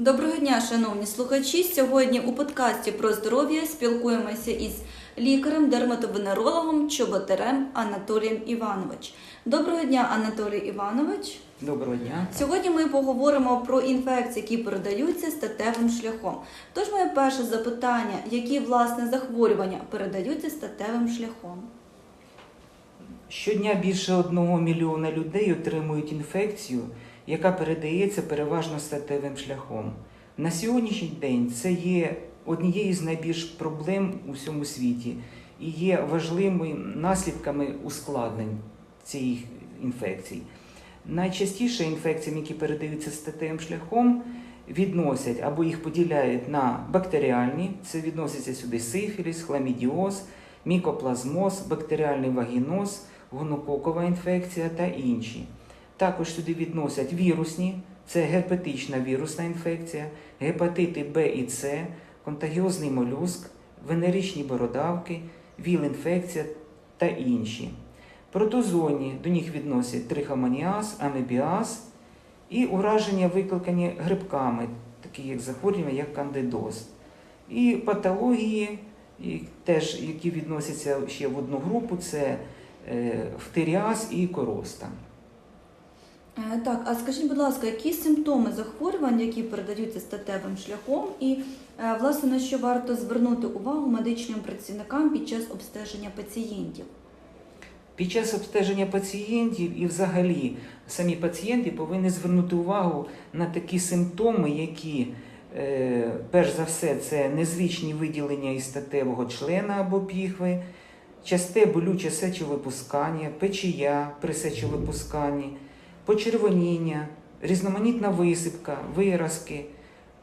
Доброго дня, шановні слухачі. Сьогодні у подкасті про здоров'я спілкуємося із лікарем-дерматовенерологом Чоботарем Анатолієм Іванович. Доброго дня, Анатолій Іванович. Доброго дня. Сьогодні ми поговоримо про інфекції, які передаються статевим шляхом. Тож моє перше запитання: які власне захворювання передаються статевим шляхом? Щодня більше одного мільйона людей отримують інфекцію, яка передається переважно статевим шляхом. На сьогоднішній день це є однією з найбільш проблем у всьому світі і є важливими наслідками ускладнень цих інфекцій. Найчастіше інфекціями, які передаються статевим шляхом, відносять або їх поділяють на бактеріальні, це відноситься сюди сифіліс, хламідіоз, мікоплазмоз, бактеріальний вагіноз, гонококова інфекція та інші. Також сюди відносять вірусні, це герпетична вірусна інфекція, гепатити Б і С, контагіозний молюск, венеричні бородавки, ВІЛ-інфекція та інші. Протозонні до них відносять трихомоніаз, амебіаз і ураження, викликані грибками, такі як захворювання, як кандидоз. І патології, і теж, які відносяться ще в одну групу, це е, фтиріаз і короста. Е, Так, а скажіть, будь ласка, які симптоми захворювань, які передаються статевим шляхом, і е, власне на що варто звернути увагу медичним працівникам під час обстеження пацієнтів? Під час обстеження пацієнтів і взагалі самі пацієнти повинні звернути увагу на такі симптоми, які, е, перш за все, це незвичні виділення із статевого члена або піхви, часте болюче сечовипускання, печія при сечовипусканні, почервоніння, різноманітна висипка, виразки,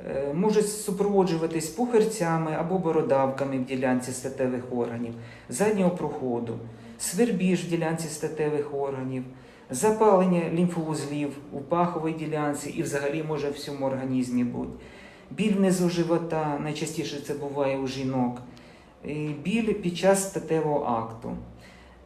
е, можуть супроводжуватись пухарцями або бородавками в ділянці статевих органів, заднього проходу свербіж в ділянці статевих органів, запалення лімфоузлів у паховій ділянці і взагалі може в всьому організмі бути, біль внизу живота, найчастіше це буває у жінок, біль під час статевого акту.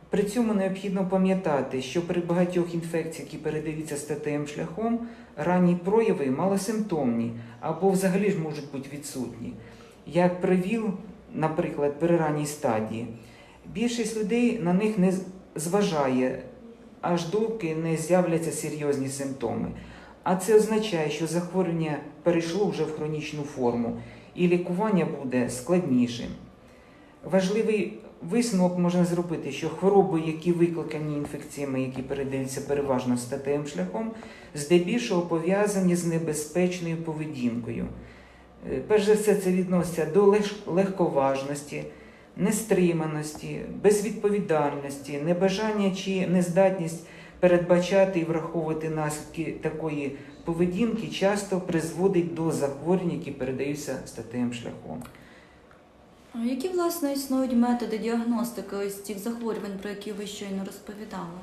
При цьому необхідно пам'ятати, що при багатьох інфекціях, які передаються статевим шляхом, ранні прояви малосимптомні або взагалі ж можуть бути відсутні. Як при ВІЛ, наприклад, при ранній стадії, більшість людей на них не зважає, аж доки не з'являться серйозні симптоми. А це означає, що захворювання перейшло вже в хронічну форму, і лікування буде складнішим. Важливий висновок можна зробити, що хвороби, які викликані інфекціями, які передаються переважно статевим шляхом, здебільшого пов'язані з небезпечною поведінкою. Е, Перш за все, це відноситься до легковажності, нестриманості, безвідповідальності, небажання чи нездатність передбачати і враховувати наслідки такої поведінки часто призводить до захворювань, які передаються статевим шляхом. Які власне існують методи діагностики ось цих захворювань, про які ви щойно розповідали?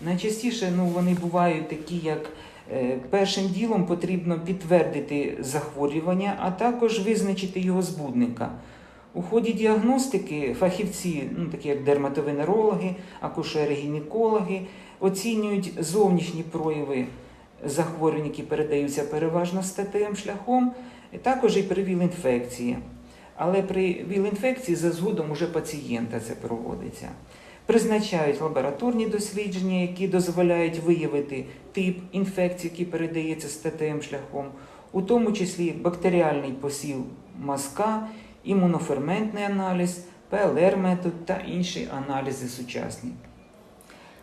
Найчастіше ну, вони бувають такі, як е, першим ділом потрібно підтвердити захворювання, а також визначити його збудника. У ході діагностики фахівці, ну, такі як дерматовенерологи, акушери-гінекологи, оцінюють зовнішні прояви захворювань, які передаються переважно статевим шляхом, також і при ВІЛ-інфекції. Але при ВІЛ-інфекції за згодом уже пацієнта це проводиться. Призначають лабораторні дослідження, які дозволяють виявити тип інфекції, який передається статевим шляхом, у тому числі бактеріальний посіл мазка, імуноферментний аналіз, ПЛР-метод та інші аналізи сучасні.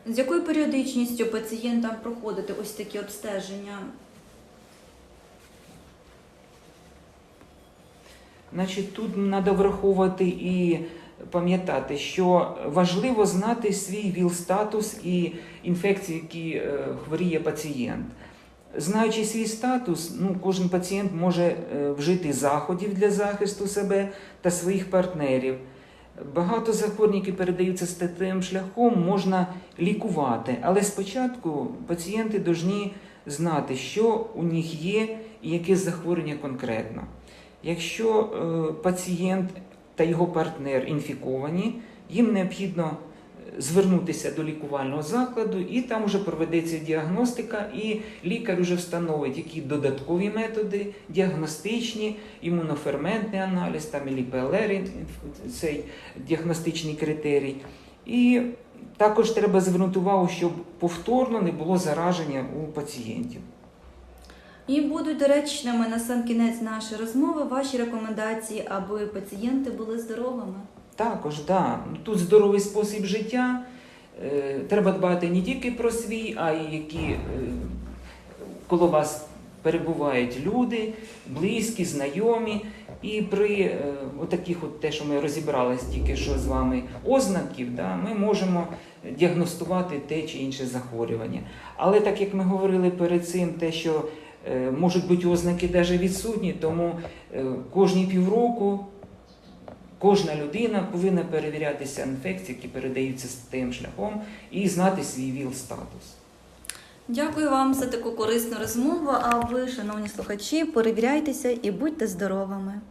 З якою періодичністю пацієнтам проходити ось такі обстеження? Значить, тут треба враховувати і пам'ятати, що важливо знати свій ВІЛ-статус і інфекції, які е, хворіє пацієнт. Знаючи свій статус, ну, кожен пацієнт може е, вжити заходів для захисту себе та своїх партнерів. Багато захворювань, які передаються статевим шляхом, можна лікувати, але спочатку пацієнти повинні знати, що у них є і яке захворювання конкретно. Якщо е, пацієнт та його партнер інфіковані, їм необхідно звернутися до лікувального закладу, і там вже проведеться діагностика, і лікар вже встановить, які додаткові методи діагностичні, імуноферментний аналіз, там і ПЛР, цей діагностичний критерій. І також треба звернути увагу, щоб повторно не було зараження у пацієнтів. І будуть доречними на сам кінець нашої розмови ваші рекомендації, аби пацієнти були здоровими. Також, да. Тут здоровий спосіб життя. Е, Треба дбати не тільки про свій, а й які е, коло вас перебувають люди, близькі, знайомі. І при е, отаких, от те, що ми розібрались тільки що з вами, ознаків, да, ми можемо діагностувати те чи інше захворювання. Але так як ми говорили перед цим, те, що можуть бути ознаки навіть відсутні, тому е, кожні півроку Кожна людина повинна перевірятися інфекції, які передаються тим шляхом, і знати свій ВІЛ-статус. Дякую вам за таку корисну розмову. А ви, шановні слухачі, перевіряйтеся і будьте здоровими.